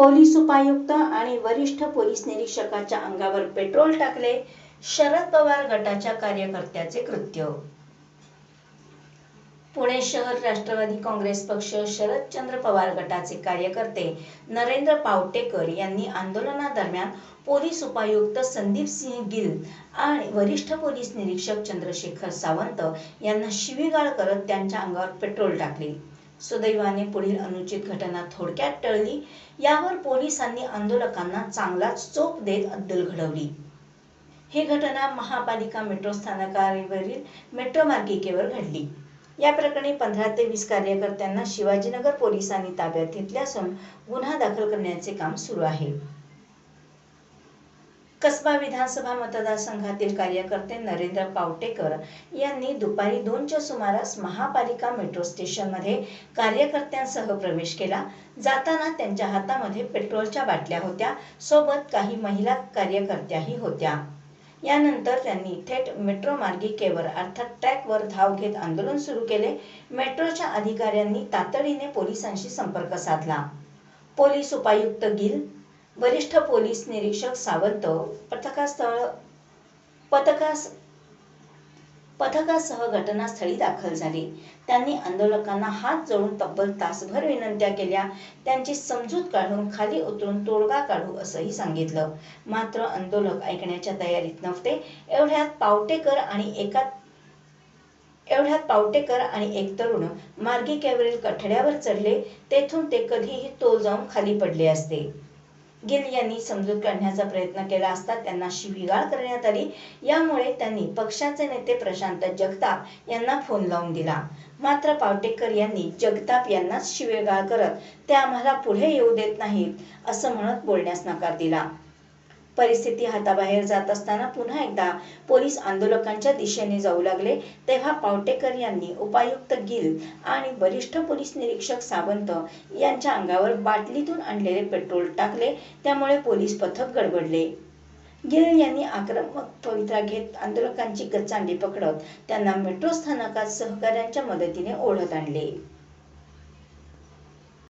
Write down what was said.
Police उपायुक्त आणि वरिष्ठ पोलीस निरीक्षकाच्या अंगावर पेट्रोल टाकले शरद पवार गटाच्या कार्यकर्त्याचे कृत्य. पुणे शहर राष्ट्रवादी काँग्रेस पक्ष शरदचंद्र पवार गटाचे कार्यकर्ते नरेंद्र पावटेकर यांनी आंदोलनादरम्यान पोलीस उपायुक्त संदीप सिंह गिल आणि वरिष्ठ पोलीस निरीक्षक चंद्रशेखर सावंत यांना शिवीगाळ करत त्यांच्या अंगावर पेट्रोल टाकले. सुदैवाने पुढील अनुचित घटना थोडक्यात टळली. यावर पोलिसांनी आंदोलकांना चांगलाच चोप देत अद्दल घडवली. ही घटना महापालिका मेट्रो स्थानकावरील मेट्रो मार्गिकेवर घडली. या प्रकरणी पंधरा ते वीस कार्यकर्त्यांना शिवाजीनगर पोलिसांनी ताब्यात घेतले असून गुन्हा दाखल करण्याचे काम सुरू आहे. कसबा विधानसभा मतदारसंघातील कार्यकर्ते नरेंद्र पावटेकर यांनी दुपारी दोनच्या सुमारास महापालिका मेट्रो स्टेशनमध्ये कार्यकर्त्यांसह प्रवेश केला. जाताना त्यांच्या हातामध्ये पेट्रोलच्या बाटल्या होत्या. सोबत काही महिला कार्यकर्त्याही होत्या. यानंतर त्यांनी थेट मेट्रो मार्गिकेवर अर्थात ट्रॅकवर धाव घेत आंदोलन सुरू केले. मेट्रोच्या अधिकाऱ्यांनी तातडीने पोलिसांशी संपर्क साधला. पोलीस उपायुक्त गिल वरिष्ठ पोलीस निरीक्षक सावंत पथकास्थळ पथकास पथकासह घटनास्थळी दाखल झाले. त्यांनी आंदोलकांना हात जोडून तब्बल तासभर विनंत्या केल्या. त्यांची समजूत काढून खाली उतरून तोडगा काढू असंही सांगितलं. मात्र आंदोलक ऐकण्याच्या तयारीत नव्हते. एवढ्यात पावटेकर आणि एका एवढ्यात पावटेकर आणि एक तरुण मार्गिकेवरील कठड्यावर चढले. तेथून ते कधीही तोल जाऊन खाली पडले असते. गिल यांनी समजूत काढण्याचा प्रयत्न केला असता त्यांना शिवीगाळ करण्यात आली. यामुळे त्यांनी पक्षाचे नेते प्रशांत जगताप यांना फोन लावून दिला. मात्र पावटेकर यांनी जगताप यांनाच शिवीगाळ करत ते आम्हाला पुढे येऊ देत नाहीत असं म्हणत बोलण्यास नकार दिला. परिस्थिती हाताबाहेर जात असताना पुन्हा एकदा पोलीस आंदोलकांच्या दिशेने जाऊ लागले. तेव्हा पावटेकर यांनी उपायुक्त गिल आणि वरिष्ठ पोलीस निरीक्षक सावंत यांच्या अंगावर बाटलीतून आणलेले पेट्रोल टाकले. त्यामुळे पोलीस पथक गडबडले. गिल यांनी आक्रमक पवित्रा घेत आंदोलकांची गच्चांडी पकडत त्यांना मेट्रो स्थानकात सहकाऱ्यांच्या मदतीने ओढत आणले.